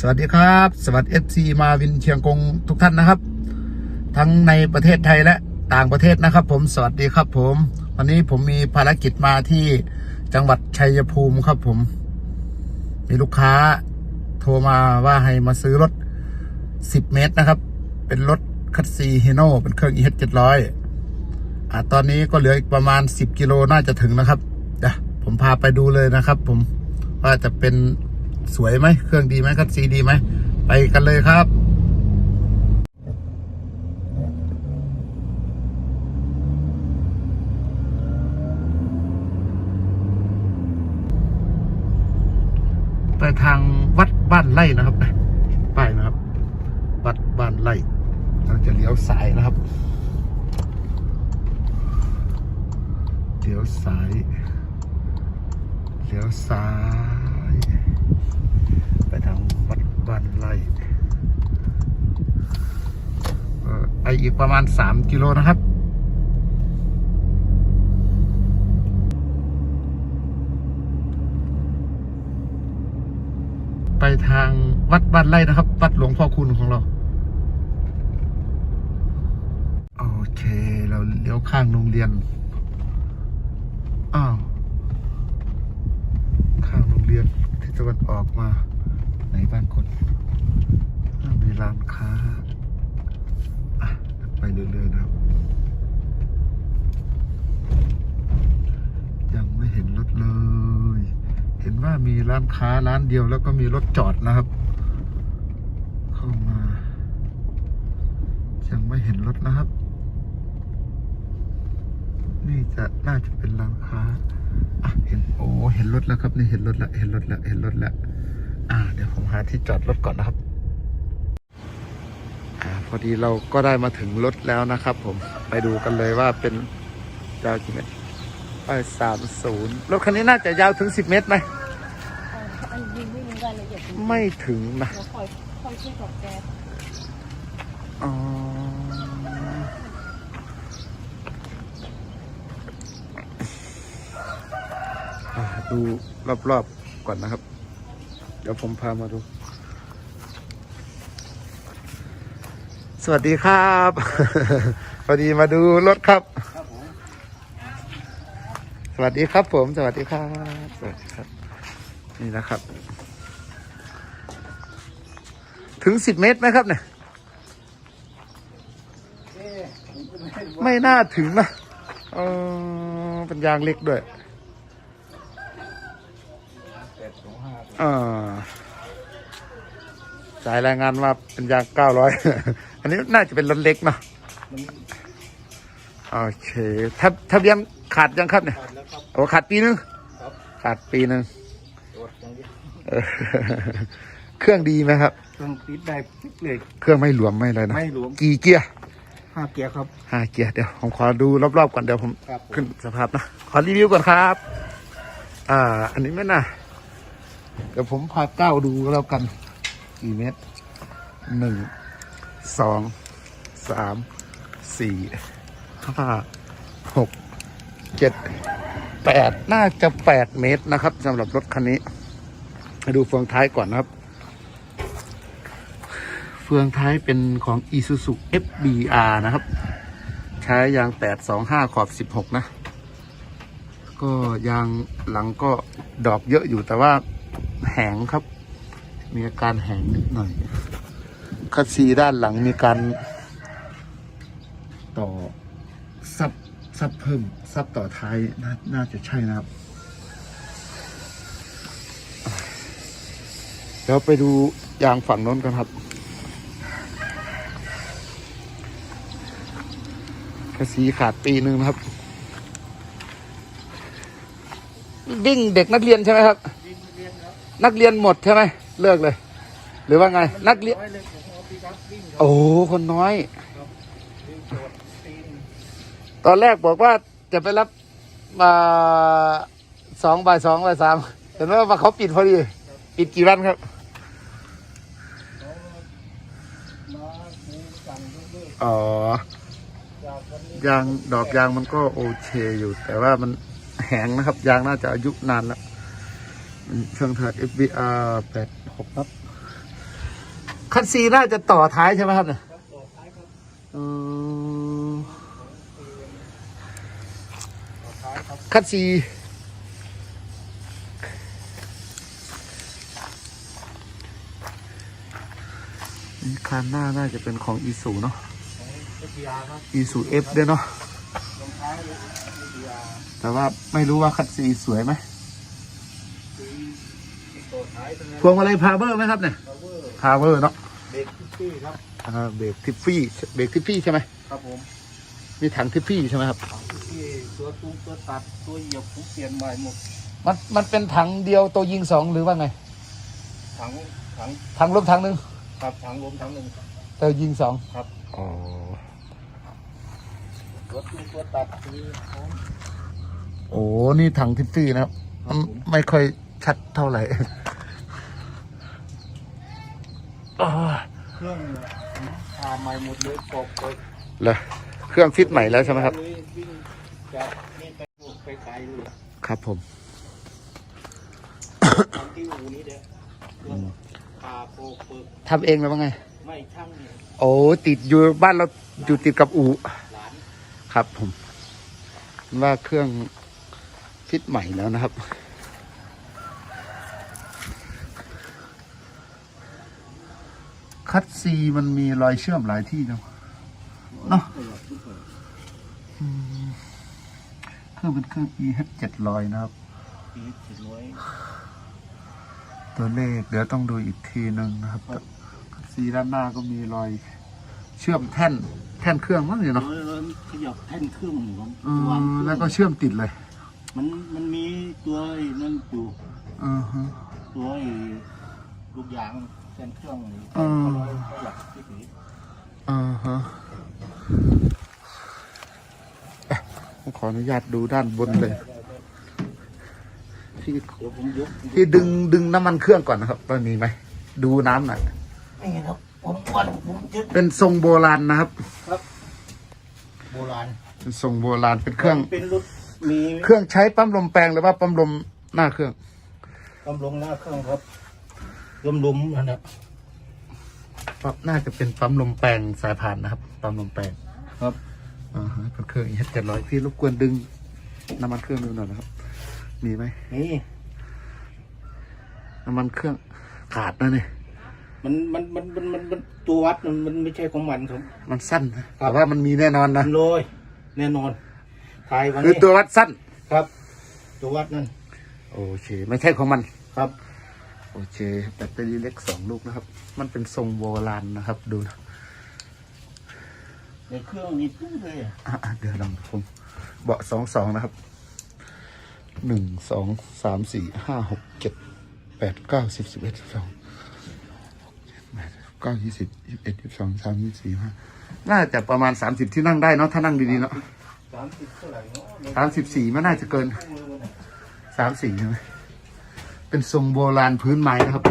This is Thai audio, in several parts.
สวัสดีครับ สวัสดีเอฟซีมาวินเชียงกงทุกท่านนะครับ ทั้งในประเทศไทยและต่างประเทศนะครับ ผมสวัสดีครับ ผม วันนี้ผมมีภารกิจมาที่จังหวัดชัยภูมิครับ ผม มีลูกค้าโทรมาว่าให้มาซื้อรถ 10 เมตรนะครับ เป็นรถคัตซีฮีโน่เป็นเครื่อง EH 700อ่าตอนนี้ก็เหลืออีกประมาณ 10 กิโลน่าจะถึงนะครับเดี๋ยวผมพาไปดูเลยนะครับ ผมว่าจะเป็น สวยไหมเครื่องดีไหมคัตซีดีไหมไปกันเลยครับไปทางวัดบ้านไร่นะครับป้ายนะครับ วัดบ้านไร่เราจะเลี้ยวซ้ายนะครับเลี้ยวซ้ายเลี้ยวซ้าย ไปทางวัดบ้านไร่ไปอีกประมาณสามกิโลนะครับไปทางวัดบ้านไร่นะครับ วัดหลวงพ่อคุณของเรา โอเค เราเลี้ยวข้างโรงเรียน อ้าว ข้างโรงเรียนที่ตะวันออกมา นบ้านคนมีร้านค้าไปเรื่อยๆนะครับ ยังไม่เห็นรถเลย เห็นว่ามีร้านค้าร้านเดียวแล้วก็มีรถจอดนะครับ เข้ามา ยังไม่เห็นรถนะครับ นี่จะน่าจะเป็นร้านค้าอะเห็นโอ้เห็นรถแล้วครับนี่เห็นรถแล้วเห็นรถแล้วเห็นรถแล้ว ดี๋ยวผมหาที่จอดรถก่อนนะครับอ่าพอดีเราก็ได้มาถึงรถแล้วนะครับ ผมไปดูกันเลยว่าเป็นยาวกี่เมตรไปสามศูนย์รถคันนี้น่าจะยาวถึงสิบเมตรไหมอันนี้ไม่มีรายลยไม่ถึงนะคอยคอยช่วยกับแกอ๋อดูรอบๆก่อนนะครับ เดี๋ยวผมพามาดู สวัสดีครับ พอดีมาดูรถครับ สวัสดีครับผม สวัสดีครับ สวัสดีครับ นี่นะครับ ถึงสิบเมตรไหมครับเนี่ย ไม่น่าถึงนะเออเป็นยางเล็กด้วย อ่าสายรายงานว่าเป็นยางเก้าร้อย อันนี้น่าจะเป็นรถเล็กเนาะโอเคทะทะเบียนขาดยังครับเนี่ยโอ้ขาดปีนึงขาดปีนึงเออเครื่องดีไหมครับ เครื่องติดได้ปิ๊กเลยเครื่องไม่หลวมไม่อะไรนะไม่หลวมกี่เกียร์ห้าเกียร์ครับ ห้าเกียร์เดี๋ยวผมขอดูรอบๆก่อนเดี๋ยวผมครับผม ขึ้นสภาพนะขอรีวิวก่อนครับ อ่า อันนี้ไม่น่า เดี๋ยวผมพาเก้าดูแล้วกัน กี่เมตรหนึ่งสองสามสี่ห้าหกเจ็ดแปดน่าจะแปดเมตรนะครับสำหรับรถคันนี้มาดูเฟืองท้ายก่อนนะครับ เฟืองท้ายเป็นของ Isuzu FBR นะครับ ใช้ยาง 825 ขอบ 16 นะ ก็ยางหลังก็ดอกเยอะอยู่แต่ว่า แหงครับ มีอาการแหงนิดหน่อยคัสซีด้านหลังมีการ ต่อซับซับเพิ่มซับต่อท้ายนาน่าจะใช่นะครับ เดี๋ยวไปดูยางฝั่งน้นกันครับภาษีขาดปีหนึ่งนะครับวิ่งเด็กนักเรียนใช่ไหมครับ นักเรียนหมดใช่ไหมเลิกเลย หรือว่าไง นักเรียนโอ้คนน้อย ตอนแรกบอกว่าจะไปรับมาสองบ่ายสองบ่ายสามเห็นว่าเขาปิดพอดี ปิดกี่วันครับอ๋อยางดอกยางมันก็โอเคอยู่ แต่ว่ามันแหงนะครับ ยางน่าจะอายุนานแล้ว เครื่องถ่าย FBR 86ครับ คันซีน่าจะต่อท้ายใช่ไหมครับเนี่ยอืมคันซีนี่คันหน้าน่าจะเป็นของอีซูเนาะอีซูเอฟด้วยเนาะแต่ว่าไม่รู้ว่าคันซีสวยไหม พวงมาลัยพาเวอร์ไหมครับเนี่ยพาเวอร์เนาะเด็กพี่ครับอ่าเบรกทิฟฟี่เบรกทิฟฟี่ใช่ไหมครับผมมีถังทิฟฟี่ใช่ไหมครับที่ตัวตุ้มตัวตัดตัวเหยียบผมเปลี่ยนใหม่หมดมันมันเป็นถังเดียวตัวยิงสองหรือว่าไงถังถังถังลมถังหนึ่งครับถังลมถังหนึ่งแต่ยิงสองครับอ๋อตัวตุ้มตัวตัดคือผมโอ้นี่ถังทิฟฟี่นะครับมันไม่ค่อย ชัดเท่าไหร่อ๋อเครื่องพาใหม่หมดเลยกบเปิดแล้วเครื่องฟิตใหม่แล้วใช่ไหมครับเลยวิ่งจากนี่ไปลูกไปไกลเลยครับผมทำที่อูนี้เด้อเครื่องพาโปกเปิดทำเองแล้วว่าไง ไม่ช่างเนี่ยโอ้ติดอยู่บ้านเราอยู่ติดกับอู่หลานครับผม ว่าเครื่องฟิตใหม่แล้วนะครับ คัดซีมันมีรอยเชื่อมหลายที่เนาะเนาะอืมเครื่องเป็นเครื่อง EH 700นะครับปีสิบร้อยตัวเลขเดี๋ยวต้องดูอีกทีหนึ่งนะครับ คัดซีด้านหน้าก็มีรอยเชื่อมแท่นแท่นเครื่องมั้งเนี่ยเนาะเนาะขยับแท่นเครื่องอยู่ผมอืวางมเครื่องแล้วก็เชื่อมติดเลย มันมันมีตัวไอ้นั่นอยู่อือฮะตัวไอ้ลูกยาง แท่นเครื่องนี่อืมเขาร้อยเขาหลักที่สีอ่าฮะอะผมขออนุญาตดูด้านบนเลย ที่เดี๋ยวผมยกที่ดึงดึงน้ำมันเครื่องก่อนนะครับว่ามีไหม ดูน้ำหน่อยนี่ครับผมวันผมยึดเป็นทรงโบราณนะครับโบราณเป็นทรงโบราณเป็นเครื่อง เป็นรถมีเครื่องใช้ปั๊มลมแปลงหรือว่าปั๊มลมหน้าเครื่องกำลงหน้าเครื่องครับ ลมลมๆนั่นนะปั๊มน่าจะเป็นปั๊มลมแปลงสายพานนะครับ ปั๊มลมแปลงครับอ่าฮะเป็นเครื่องอีเจ็ดร้อยพี่รบกวนดึงน้ำมันเครื่องดูหน่อยนะครับ มีไหมนี่ น้ำมันเครื่องขาดนะเนี่ยมันมันมันมันมันมันตัววัดมันมันไม่ใช่ของมันครับ มันสั้นนะแต่ว่ามันมีแน่นอนนะมันโรยแน่นอนถ่ายวันคือนี้ตัววัดสั้นครับ ตัววัดนั่นโอเคไม่ใช่ของมันครับ โอเคแบตเตอรี่เล็กสองลูกนะครับ มันเป็นทรงโบราณนะครับดูนะในเครื่องนี้ปุ๊บเลยอะอะอะเดี๋ยวลองผมเบาะสองสองนะครับหนึ่งสองสามสี่ห้าหกเจ็ดแปดเก้าสิบสิบเอ็ดสิบสองเก้ายี่สิบยี่สิบเอ็ดยี่สิบสองสามยี่สิบสี่ห้าน่าจะประมาณสามสิบที่นั่งได้เนาะถ้านั่งดีๆเนาะสามสิบเท่าไหร่เนาะในสามสิบสี่ไม่น่าจะเกินเครื่องมือมันอะสามสี่ใช่ไหม เป็นทรงโบราณพื้นไม้นะครับ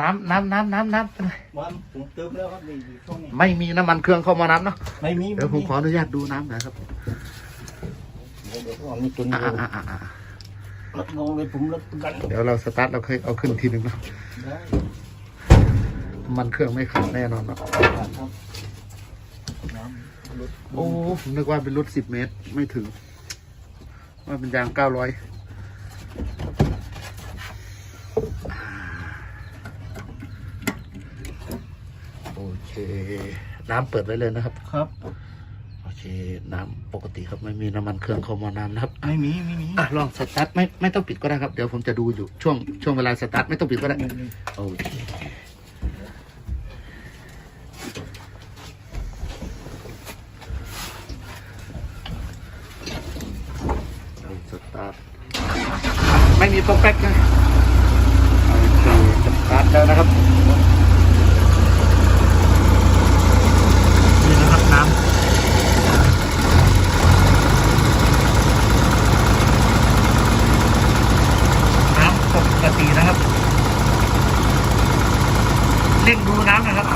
น้ำน้ำน้ำน้ำน้ำเป็นไรมันผมเติมแล้วครับนี่อยู่ช่วงนี้ไม่มีน้ำมันเครื่องเข้ามาน้ำเนาะไม่มีเดี๋ยวผมขออนุญาตดูน้ำหน่อยครับเดี๋ยวเดี๋ยวก่อนนี่ตัวอ่านี้อ่าอ่าอ่ารับรองเลยผมรับประกันเดี๋ยวเราสตาร์ทเราเคยเอาขึ้นทีหนึ่งเนาะได้น้ำมันเครื่องไม่ขาดแน่นอนเนาะครับน้ำรถโอ้ผมนึกว่าเป็นรถสิบเมตรไม่ถึง ว่าเป็นยางเก้าร้อยโอเค น้ำเปิดไว้เลยนะครับ ครับ โอเค น้ำปกติครับไม่มีน้ำมันเครื่องเข้ามาน้ำนะครับไม่มีไม่มีอะลองสตาร์ทไม่ไม่ต้องปิดก็ได้ครับ เดี๋ยวผมจะดูอยู่ช่วงช่วงเวลาสตาร์ทไม่ต้องปิดก็ได้ไม่มีโอเคเราสตาร์ทไม่มีโปรแกรมนะโอเคสตาร์ทแล้วนะครับ นี่นะครับน้ำ น้ำปกตินะครับเร่งดูน้ำนะครับ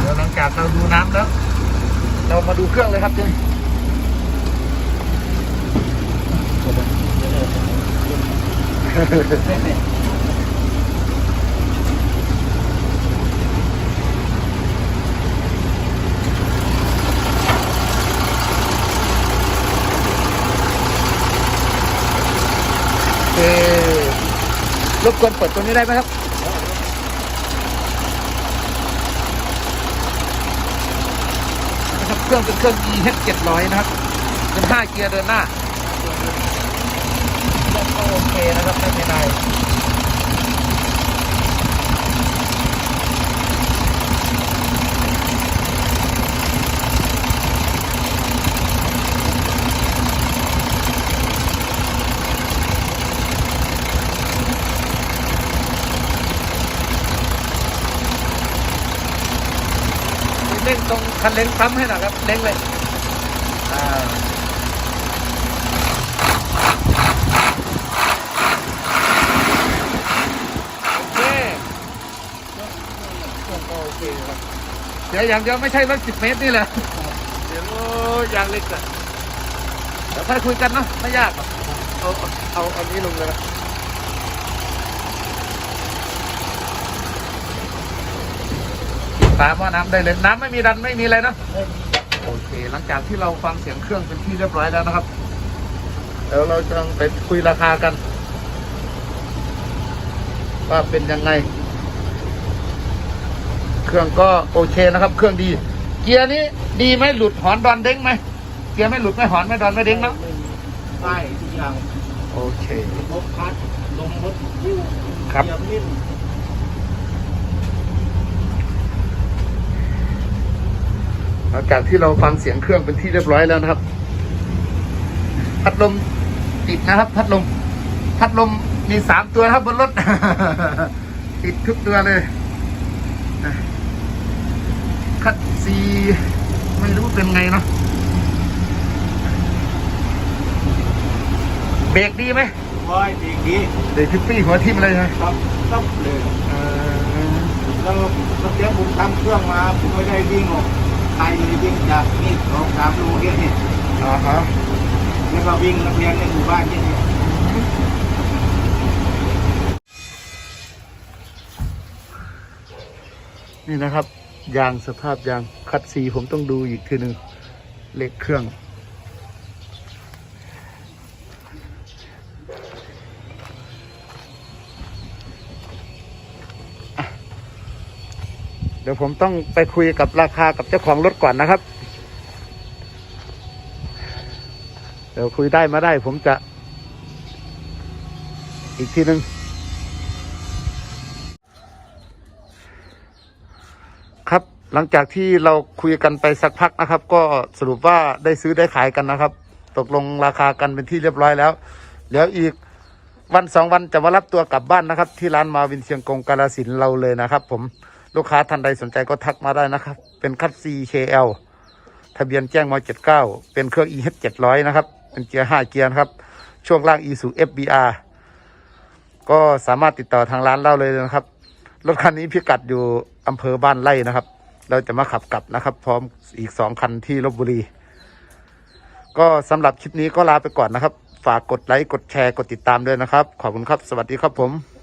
เดี๋ยวหลังจากเราดูน้ำแล้ว เรามา ดูเครื่องเลยครับเจ้เออรบกวนเปิดตัวนี้ได้ไหมครับ นะค เครื่องเป็นเครื่อง EH 700 นะครับ เป็น5เกียร์เดินหน้าก็โอเคนะครับไม่เป็นไร คันเร่งซ้ำให้หน่อยครับเร่งเลยอ่าโอเคเดี๋ยวอย่างเดียวไม่ใช่รถสิบเมตรนี่แหละ เดี๋ยวอยางเล็กอะเดี๋ยวค่อยคุยกันเนาะไม่ยาก เอาเอาเอาอันนี้ลงเลยนะ ตามว่าน้ำได้เลยน้ำไม่มีดันไม่มีอะไรเนอะโอเค หลังจากที่เราฟังเสียงเครื่องเป็นที่เรียบร้อยแล้วนะครับเดี๋ยวเราจะไปคุยราคากัน ว่าเป็นยังไง เครื่องก็โอเคนะครับ เครื่องดี เกียร์นี้ดีไหมหลุดหอนดอนเด้งไหมเกียร์ไม่หลุดไม่หอนไม่ดอนไม่เด้งเนอะใช่ทุกอย่างโอเค รถพัดลงรถยิ้วครับเหยียนิ่ม หลังจากที่เราฟังเสียงเครื่องเป็นที่เรียบร้อยแล้วนะครับ พัดลมติดนะครับ พัดลม พัดลมมีสามตัวนะครับบนรถ ติดทุกตัวเลยนะคัดซีไม่รู้เป็นไงเนาะเบรกดีไหมว้ายดีดีเบรกทิปปี้หัวทิ่มเลยนะครับต้องเลยเอ่อแล้วแล้วเดี๋ยวผมทำเครื่องมาผมไม่ได้วิ่งออก ไทยเลยวิ่งจากนี่สองสามโลเนี่ยนี่อ่าฮะแล้วก็วิ่งนักเรียนในหมู่บ้านเนี่ยนี่นี่นะครับ ยางสภาพยางคัดสีผมต้องดูอีกทีหนึ่งเลขเครื่อง เดี๋ยวผมต้องไปคุยกับราคากับเจ้าของรถก่อนนะครับ เดี๋ยวคุยได้มาได้ ผมจะ อีกทีหนึ่งครับหลังจากที่เราคุยกันไปสักพักนะครับ ก็สรุปว่าได้ซื้อได้ขายกันนะครับ ตกลงราคากันเป็นที่เรียบร้อยแล้วเดี๋ยวอีกวันสองวันจะมารับตัวกลับบ้านนะครับ ที่ร้านมาวินเชียงกงกาลสินเราเลยนะครับ ผม ลูกค้าท่านใดสนใจก็ทักมาได้นะครับ เป็นคัต CKL ทะเบียนแจ้งม79 เป็นเครื่อง EH 700 นะครับ เป็นเกียร์ 5 เกียร์ครับ ช่วงล่าง ISU FBR ก็สามารถติดต่อทางร้านเราเลยนะครับ รถคันนี้พิกัดอยู่อำเภอบ้านไร่นะครับ เราจะมาขับกลับนะครับ พร้อมอีกสองคันที่ลบบุรี ก็สำหรับคลิปนี้ก็ลาไปก่อนนะครับ ฝากกดไลค์ กดแชร์ กดติดตามด้วยนะครับ ขอบคุณครับ สวัสดีครับผม